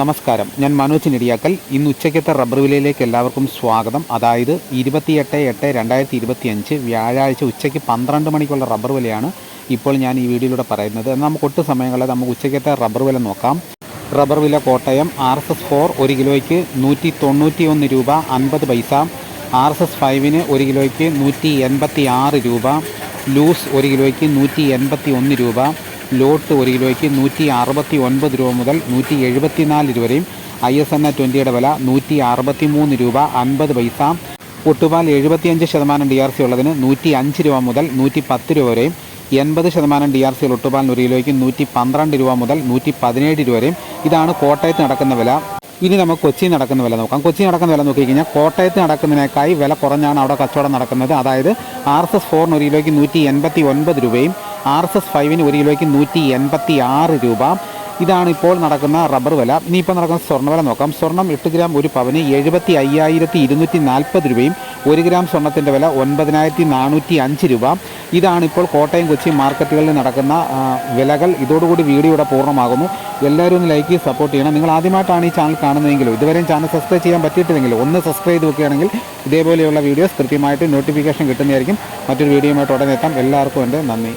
നമസ്കാരം. ഞാൻ മനോജ് നെടിയാക്കൽ. ഇന്ന് ഉച്ചയ്ക്കത്തെ റബ്ബർ വിലയിലേക്ക് എല്ലാവർക്കും സ്വാഗതം. അതായത് ഇരുപത്തിയെട്ട് എട്ട് രണ്ടായിരത്തി ഇരുപത്തി അഞ്ച് വ്യാഴാഴ്ച ഉച്ചയ്ക്ക് പന്ത്രണ്ട് മണിക്കുള്ള റബ്ബർ വിലയാണ് ഇപ്പോൾ ഞാൻ ഈ വീഡിയോയിലൂടെ പറയുന്നത്. എന്നാൽ നമുക്ക് ഒട്ടും സമയങ്ങളെ നമുക്ക് ഉച്ചയ്ക്കത്തെ റബ്ബർ വില നോക്കാം. റബ്ബർ വില Kottayam R S S four ഒരു കിലോയ്ക്ക് നൂറ്റി തൊണ്ണൂറ്റി ഒന്ന് രൂപ അൻപത് പൈസ. ആർ എസ് എസ് ഫൈവിന് ഒരു കിലോയ്ക്ക് നൂറ്റി എൺപത്തി ആറ് രൂപ. ലൂസ് ഒരു കിലോയ്ക്ക് നൂറ്റി എൺപത്തി ഒന്ന് രൂപ. ലോട്ട് ഒരു കിലോയ്ക്ക് നൂറ്റി അറുപത്തി ഒൻപത് രൂപ മുതൽ നൂറ്റി എഴുപത്തിനാല് രൂപ വരെയും ഐ എസ് എൻ എ ട്വന്റിയുടെ വില നൂറ്റി അറുപത്തി മൂന്ന് രൂപ അൻപത് പൈസ. ഒട്ടുപാൽ എഴുപത്തിയഞ്ച് ശതമാനം ഡി ആർ സി ഉള്ളതിന് നൂറ്റി അഞ്ച് രൂപ മുതൽ നൂറ്റി പത്ത് രൂപ വരെയും എൺപത് ശതമാനം ഡി ആർ സി ഒട്ടുപാലിന് ഒരു കിലോയ്ക്ക് നൂറ്റി പന്ത്രണ്ട് രൂപ മുതൽ നൂറ്റി പതിനേഴ് രൂപ വരെയും. ഇതാണ് കോട്ടയത്ത് നടക്കുന്ന വില. ഇനി നമുക്ക് കൊച്ചി നടക്കുന്ന വില നോക്കാം. കൊച്ചി നടക്കുന്ന വില നോക്കിക്കഴിഞ്ഞാൽ കോട്ടയത്ത് നടക്കുന്നതിനേക്കായി വില കുറഞ്ഞാണ് അവിടെ കച്ചവടം നടക്കുന്നത്. അതായത് ആർ എസ് എസ് ഫോറിന് ഒരു കിലോയ്ക്ക് നൂറ്റി എൺപത്തി ഒൻപത് രൂപയും ആർ എസ് എസ് ഫൈവിന് ഒരു കിലോയ്ക്ക് നൂറ്റി എൺപത്തി ആറ് രൂപ. ഇതാണ് ഇപ്പോൾ നടക്കുന്ന റബ്ബർ വില. ഇനിയിപ്പോൾ നടക്കുന്ന സ്വർണ വില നോക്കാം. സ്വർണം എട്ട് ഗ്രാം ഒരു പവന് എഴുപത്തി അയ്യായിരത്തി ഇരുന്നൂറ്റി നാൽപ്പത് രൂപയും ഒരു ഗ്രാം സ്വർണത്തിന്റെ വില ഒൻപതിനായിരത്തി നാനൂറ്റി അഞ്ച് രൂപ. ഇതാണ് ഇപ്പോൾ കോട്ടയം കൊച്ചി മാർക്കറ്റുകളിൽ നടക്കുന്ന വിലകൾ. ഇതോടുകൂടി വീഡിയോ ഇവിടെ പൂർണമാകുന്നു. എല്ലാവരും ഒന്ന് ലൈക്ക് സപ്പോർട്ട് ചെയ്യണം. നിങ്ങൾ ആദ്യമായിട്ടാണ് ഈ ചാനൽ കാണുന്നതെങ്കിലും ഇതുവരെയും ചാനൽ സബ്സ്ക്രൈബ് ചെയ്യാൻ പറ്റിയിട്ടില്ലെങ്കിലും ഒന്ന് സബ്സ്ക്രൈബ് ചെയ്ത് വെക്കുകയാണെങ്കിൽ ഇതേപോലെയുള്ള വീഡിയോസ് കൃത്യമായിട്ട് നോട്ടിഫിക്കേഷൻ കിട്ടുന്നതായിരിക്കും. മറ്റൊരു വീഡിയോയുമായിട്ട് ഉടനെ എത്താം. എല്ലാവർക്കും എന്റെ നന്ദി.